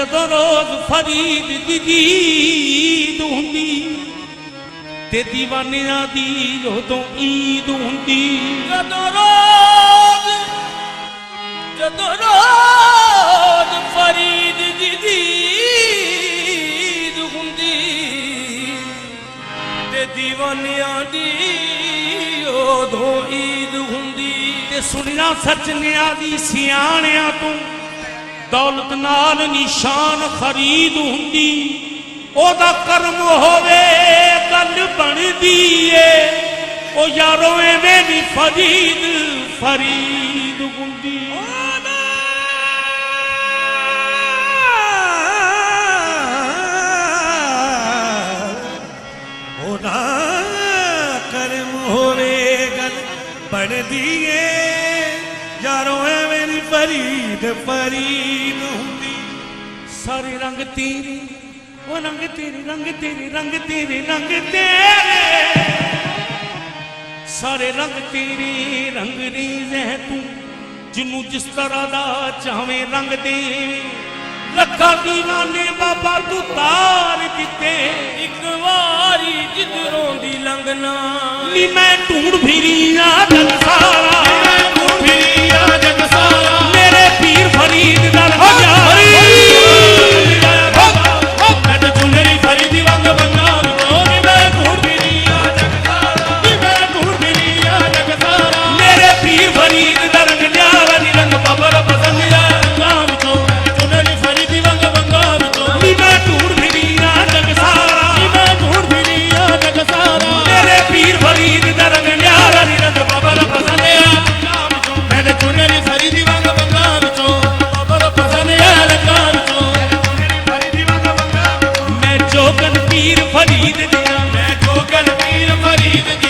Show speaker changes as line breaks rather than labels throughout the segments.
ਜਦੋਂ ਰੋਜ਼ ਫਰੀਦ ਦੀ ਦੀਦ ਹੁੰਦੀ, ਤੇ دیਵਾਨਿਆਂ ਦੀ ਜਦੋਂ ਈਦ ਹੁੰਦੀ।
ਜਦੋਂ ਰੋਜ਼ ਜਦੋਂ ਰੋਜ਼ ਫਰੀਦ ਦੀ ਦੀਦ ਹੁੰਦੀ, ਤੇ دیਵਾਨਿਆਂ ਦੀ ਉਦੋਂ ਈਦ ਹੁੰਦੀ।
ਤੇ ਸੁਣਿਆ ਸੱਚ ਨਿਆ ਦੀ ਸਿਆਣਿਆਂ ਤੋਂ। ਦੌਲਤ ਨਾਲ ਨਿਸ਼ਾਨ ਖਰੀਦ ਹੁੰਦੀ, ਉਹਦਾ ਕਰਮ ਹੋਵੇ, ਗੱਲ ਬਣਦੀ ਏ। ਉਹ ਯਾਰੋਂ, ਐਵੇਂ ਨਹੀਂ ਫਰੀਦ ਫਰੀਦ।
ਤੇ ਫਰੀਬ ਹੁੰਦੀ
ਸਾਰੇ ਰੰਗ ਤੇਰੇ ਉਹ ਰੰਗ ਤੇਰੇ ਰੰਗ ਤੇਰੇ ਰੰਗ ਤੇਰੇ ਰੰਗ ਤੇਰੇ। ਸਾਰੇ ਰੰਗ ਤੇਰੇ ਰੰਗ ਨਹੀਂ ਜ਼ਹਿ ਤੂੰ ਜਿੰਨੂੰ ਜਿਸ ਤਰ੍ਹਾਂ ਦਾ ਚਾਵੇਂ ਰੰਗ ਦੇ। ਲੱਖਾਂ ਦੀਵਾਨੇ ਬਾਬਾ ਤੂੰ ਤਾਰ ਦਿੱਤੇ
ਇੱਕ ਵਾਰੀ ਜਿੱਧਰੋਂ ਦੀ ਲੰਘਣਾ
ਨੀ ਮੈਂ ਢੂੰਡ ਫਿਰੀ ਆ
ਮੈਂ ਢੂੰਡ ਫਿਰੀ
need that.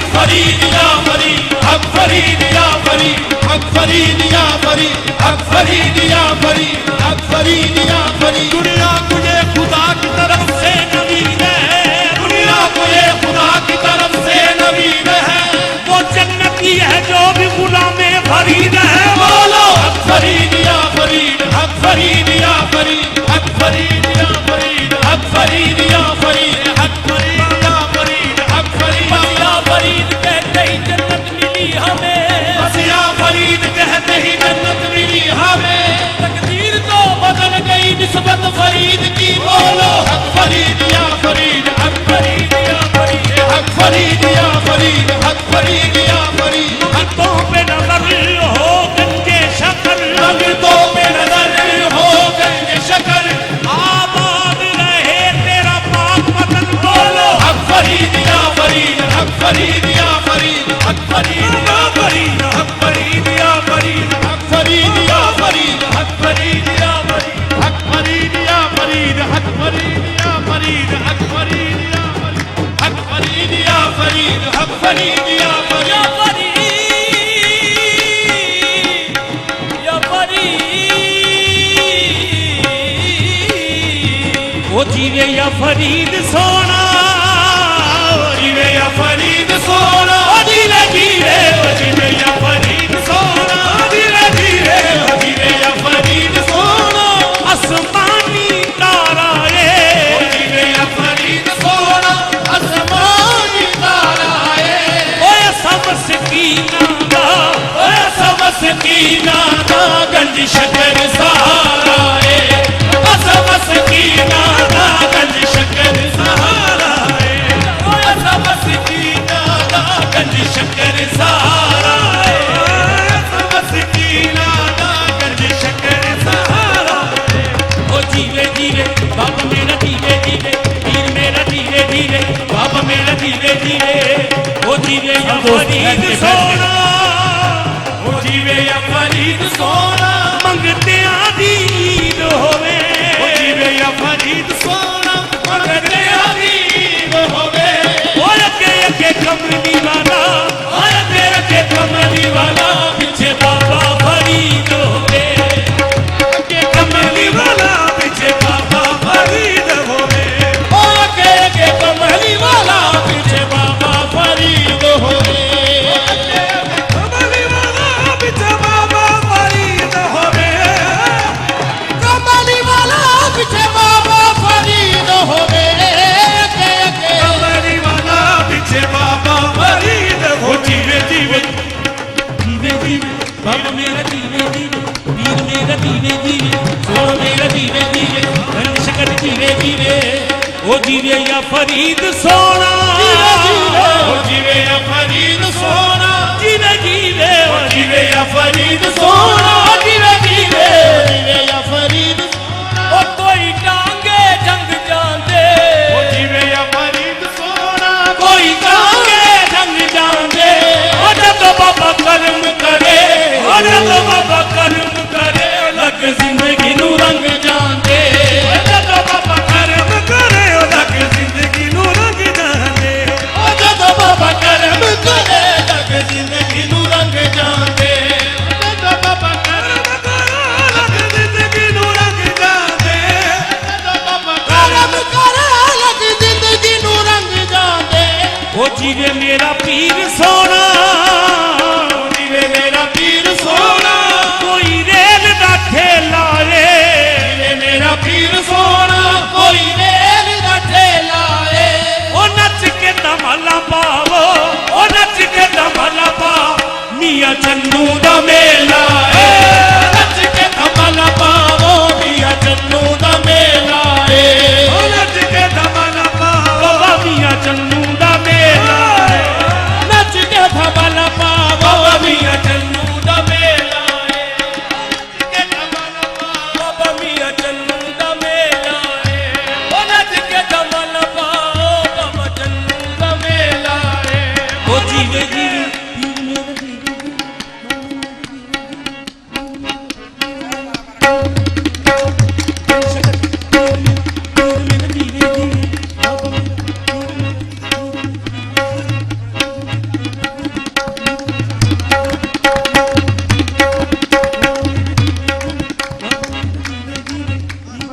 فرید یا
فرید حق فرید یا فرید حق فرید یا فرید حق فرید یا
فرید حق فرید یا فرید. دنیا
تجھے خدا کی طرف سے نوید
ہے۔ دنیا تجھے خدا کی طرف سے نوید ہے۔ وہ جنتی ہے جو
بھی غلام فرید ہے۔ بولو حق فرید یا فرید حق فرید یا فرید حق فرید یا فرید حق فرید یا فرید۔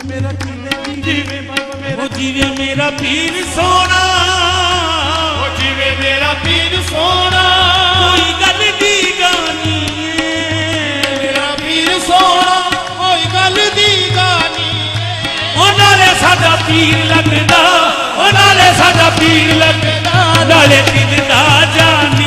ਮੇਰਾ ਉਹ ਜਿਵੇਂ ਮੇਰਾ ਪੀਰ ਸੋਹਣਾ ਉਹ ਮੇਰਾ ਪੀਰ ਸੋਹਣਾ ਗੱਲ ਦੀ ਗਾਨੀ
ਪੀਰ ਸੋਹਣਾ ਕੋਈ ਗੱਲ ਦੀ ਗਾਨੀ
ਉਹਨਾਂ ਨੇ ਸਾਡਾ ਪੀਰ ਲੱਗਦਾ ਉਹਨਾਂ ਨੇ ਸਾਡਾ ਪੀਰ ਲੱਗਦਾ ਨਾਲੇ ਪਿੰਦਾ ਜਾਨੀ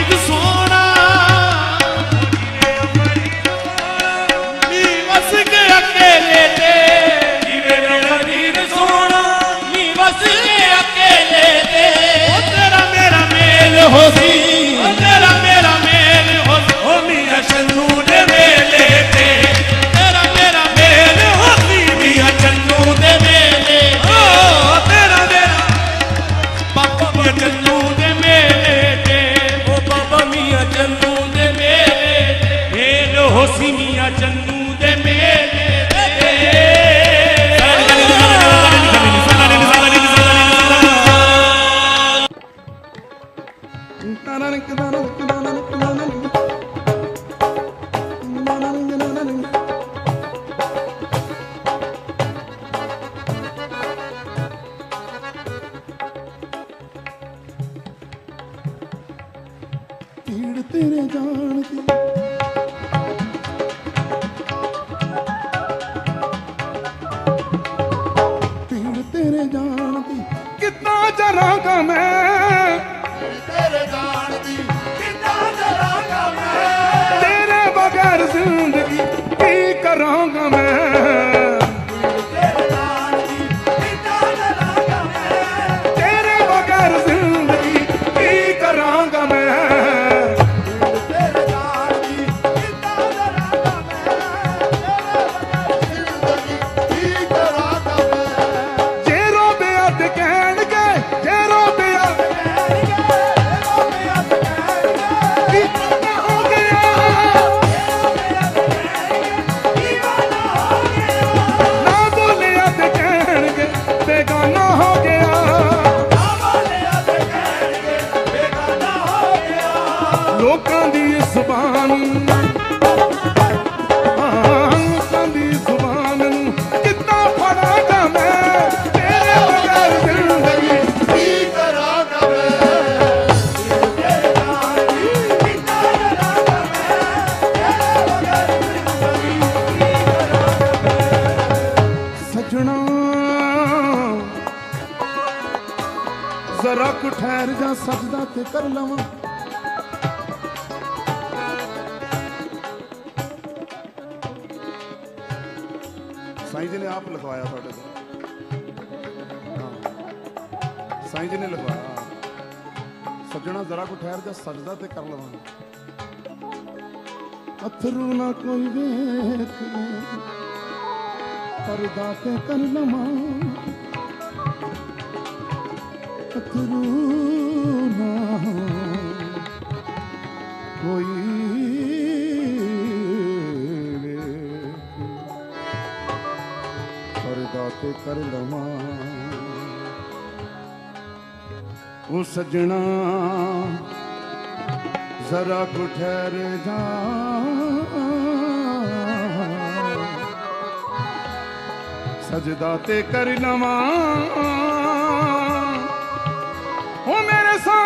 ਅਰਦਾਸ ਕਰ ਲਵਾਂ। ਅਥਰੂ ਕੋਈ ਤੇ ਕਰ ਲਵਾਂ। ਉਹ ਸਜਣਾ ਜ਼ਰਾ ਕੁ ਜਾ। ਸਜਦਾ ਤੇ ਕਰ ਨਵਾ। ਹੋ ਮੇਰੇ ਸਾਈਓ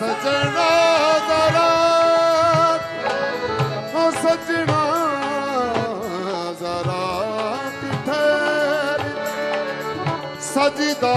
ਸਜਣਾ ਜ਼ਰਾ ਹੋ ਸਜਣਾ ਜ਼ਰਾ ਠਹਿਰ ਸਜਦਾ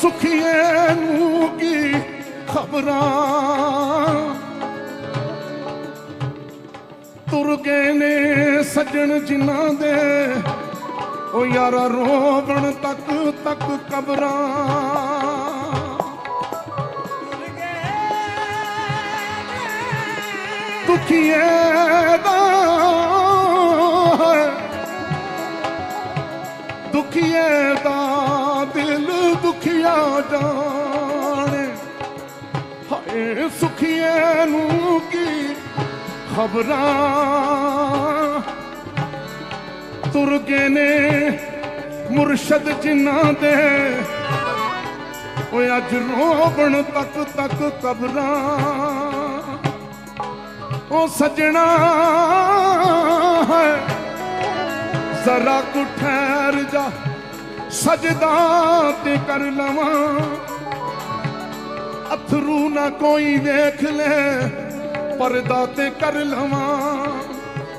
ਸੁਖੀਏ ਨੂੰ ਕੀ ਖਬਰਾਂ? ਤੁਰ ਗਏ ਨੇ ਸੱਜਣ ਜਿਨ੍ਹਾਂ ਦੇ, ਉਹ ਯਾਰਾ ਰੋਵਣ ਤੱਕ ਤੱਕ ਕਬਰਾਂ। ਦੁਖੀਏ ਦਾ ਦੁਖੀਏ ਦਾ ਦਿਲ ਤੁਰਿਆ ਜਾਣੇ। ਹਾਏ, ਸੁਖੀਏ ਨੂੰ ਕੀ ਖਬਰਾਂ। ਤੁਰ ਗਏ ਨੇ ਮੁਰਸ਼ਦ ਜਿੰਨਾ ਦੇ। ਓਏ, ਅੱਜ ਰੋਵਣ ਤੱਕ ਤੱਕ ਕਬਰਾਂ। ਉਹ ਸਜਣਾ ਹੈ, ਜ਼ਰਾ ਕੁ ਜਾ।
ਸਜਦਾ ਤੇ ਕਰ ਲਵਾਂ। ਅਥਰੂ ਨਾ ਕੋਈ ਵੇਖ ਲੈ, ਪਰਦਾ ਤੇ ਕਰ ਲਵਾਂ।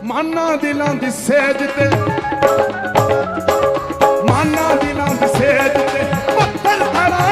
ਮਾਨਾ ਦਿਲਾਂ ਦੀ ਸੇਜ ਤੇ, ਮਾਨਾ ਦਿਲਾਂ ਦੀ ਸੇਜ ਤੇ, ਪੱਥਰ ਧਰਾਂਗਾ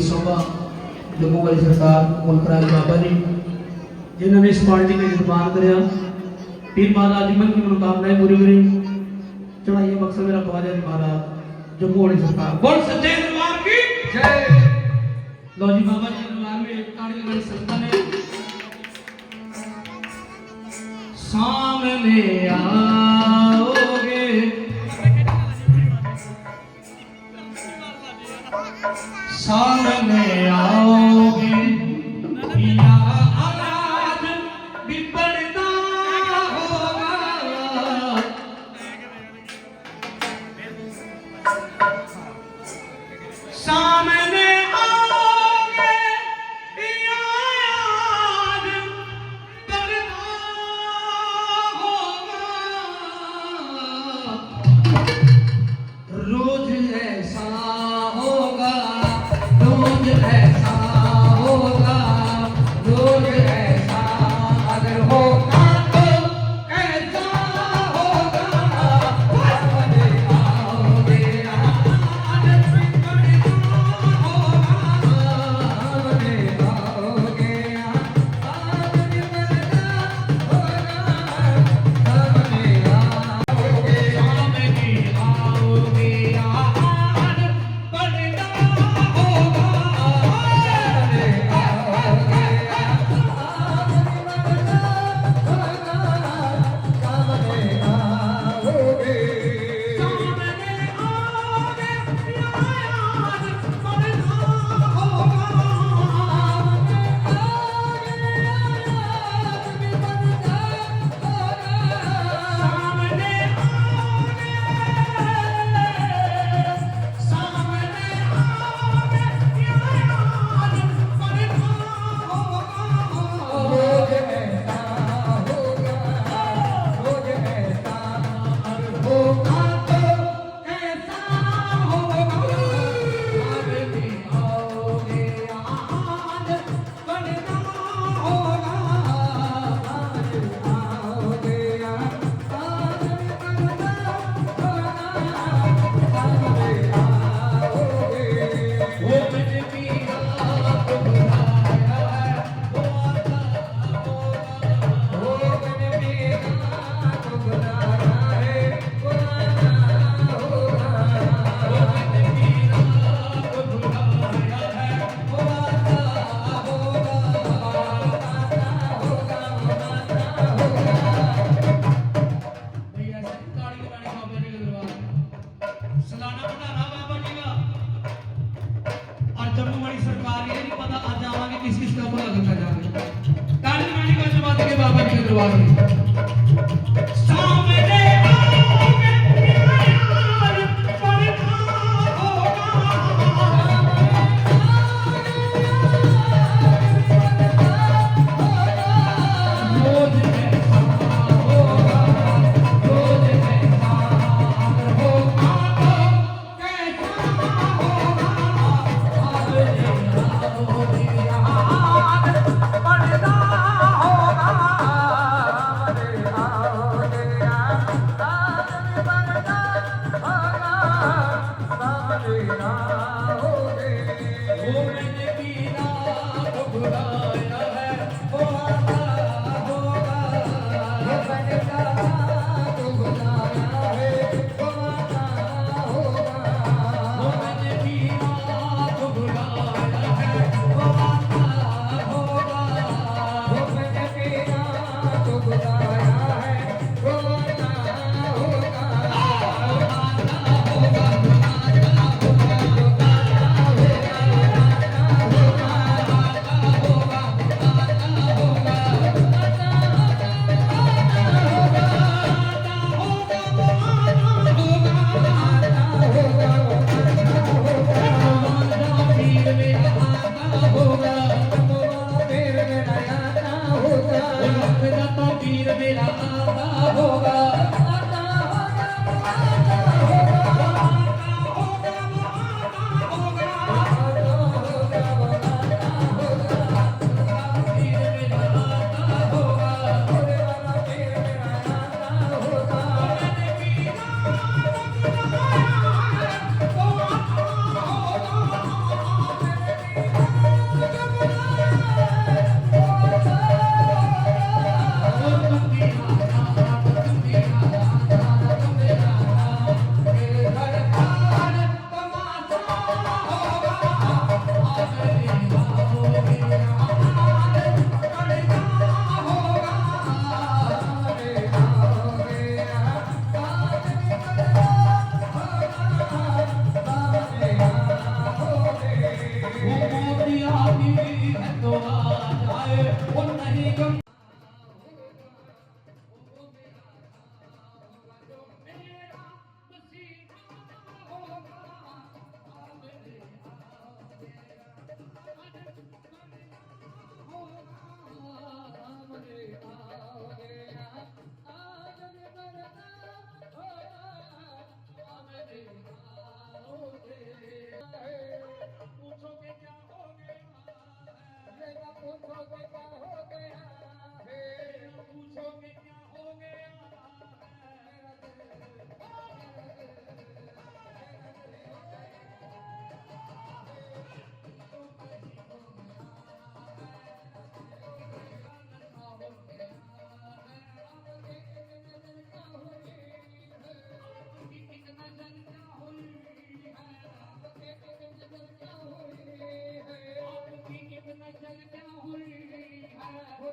سوبھا جمع والی سرکار بابا نے اس پارٹی کا منوقل جڑا یہ مقصد میرا خواجہ جی ہمارا جو موڑی سرکار۔ بول سچے دربار کی۔ جے۔ لو جی بابا جی دربار میں ایک تاڑی لگائی سلطان ہے سامنے آؤ گے سامنے آؤ۔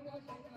Thank you.